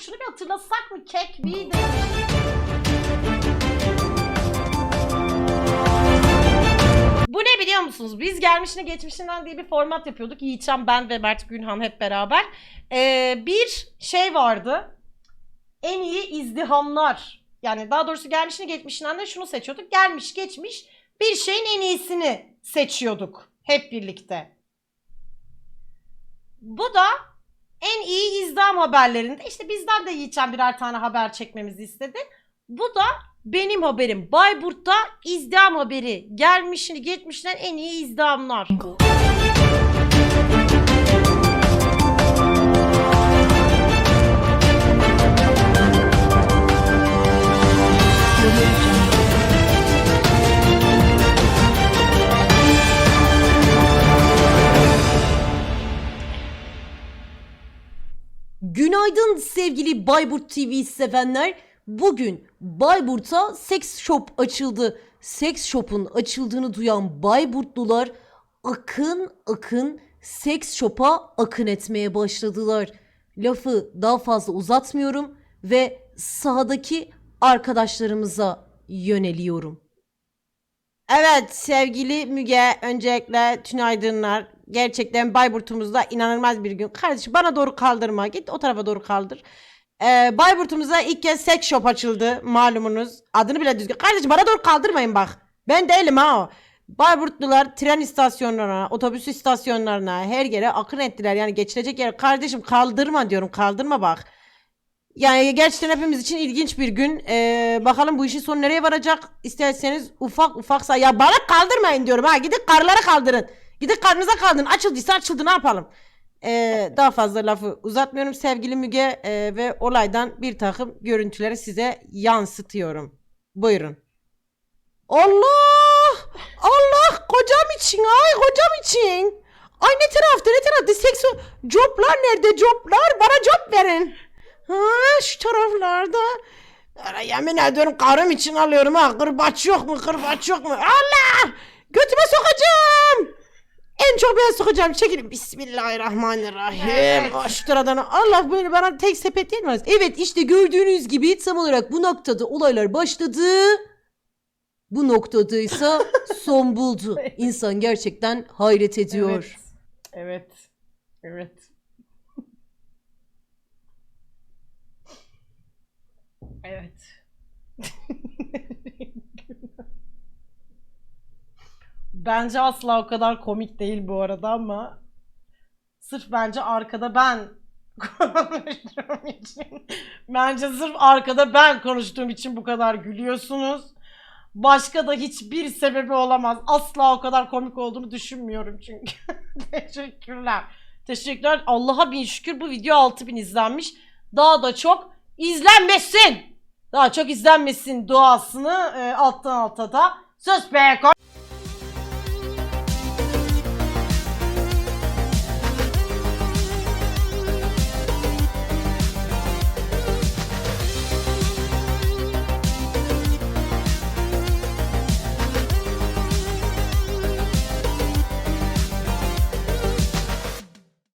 şunu bir hatırlasak mı? Kek miydi? Bu ne biliyor musunuz? Biz gelmişine geçmişinden diye bir format yapıyorduk. Yiğitcan, ben ve Mert Günhan hep beraber. Ee, bir şey vardı. En iyi izdihamlar. Yani daha doğrusu gelmişini geçmişinden de şunu seçiyorduk. Gelmiş geçmiş bir şeyin en iyisini seçiyorduk. Hep birlikte. Bu da en iyi izdiham haberlerinde işte bizden de Yiğitcan birer tane haber çekmemizi istedi. Bu da benim haberim. Bayburt'ta izdiham haberi. Gelmişini geçmişten en iyi izdihamlar. Günaydın sevgili Bayburt TV sevenler. Bugün Bayburt'a seks shop açıldı. Seks shop'un açıldığını duyan Bayburtlular akın akın seks shop'a akın etmeye başladılar. Lafı daha fazla uzatmıyorum ve sahadaki arkadaşlarımıza yöneliyorum. Evet sevgili Müge öncelikle tünaydınlar. Gerçekten Bayburt'umuzda inanılmaz bir gün. Kardeşim bana doğru kaldırma. Git o tarafa doğru kaldır. Ee, Bayburt'umuzda ilk kez sex shop açıldı malumunuz. Adını bile düzgün. Kardeşim bana doğru kaldırmayın bak. Ben değilim ha o. Bayburtlular tren istasyonlarına, otobüs istasyonlarına her yere akın ettiler. Yani geçilecek yer. Kardeşim kaldırma diyorum kaldırma bak. Yani gerçekten hepimiz için ilginç bir gün. Ee, bakalım bu işin sonu nereye varacak? İsterseniz ufak ufaksa ya bana kaldırmayın diyorum ha. Gidin karılara kaldırın. Gidin karnınıza kaldırın. Açıldıysa açıldı ne yapalım? Ee, daha fazla lafı uzatmıyorum sevgili Müge ee, ve olaydan bir takım görüntüleri size yansıtıyorum. Buyurun. Allah! Allah! Kocam için ay kocam için. Ay ne tarafta ne tarafta seks joblar nerede joblar bana job verin. Ha şu taraflarda. Ara, yemin ediyorum karım için alıyorum ha. Kırbaç yok mu? Kırbaç yok mu? Allah! Götüme sokacağım. En çok ben sokacağım. Çekilin. Bismillahirrahmanirrahim. Evet. Şu taraftan. Allah böyle bana tek sepet yetmez. Evet işte gördüğünüz gibi tam olarak bu noktada olaylar başladı. Bu noktadaysa son buldu. İnsan gerçekten hayret ediyor. Evet. Evet. Evet. Bence asla o kadar komik değil bu arada ama sırf bence arkada ben konuştuğum için bence sırf arkada ben konuştuğum için bu kadar gülüyorsunuz. Başka da hiçbir sebebi olamaz. Asla o kadar komik olduğunu düşünmüyorum çünkü. Teşekkürler. Teşekkürler. Allah'a bin şükür bu video 6000 izlenmiş. Daha da çok izlenmesin. Daha çok izlenmesin duasını e, alttan alta da söz be.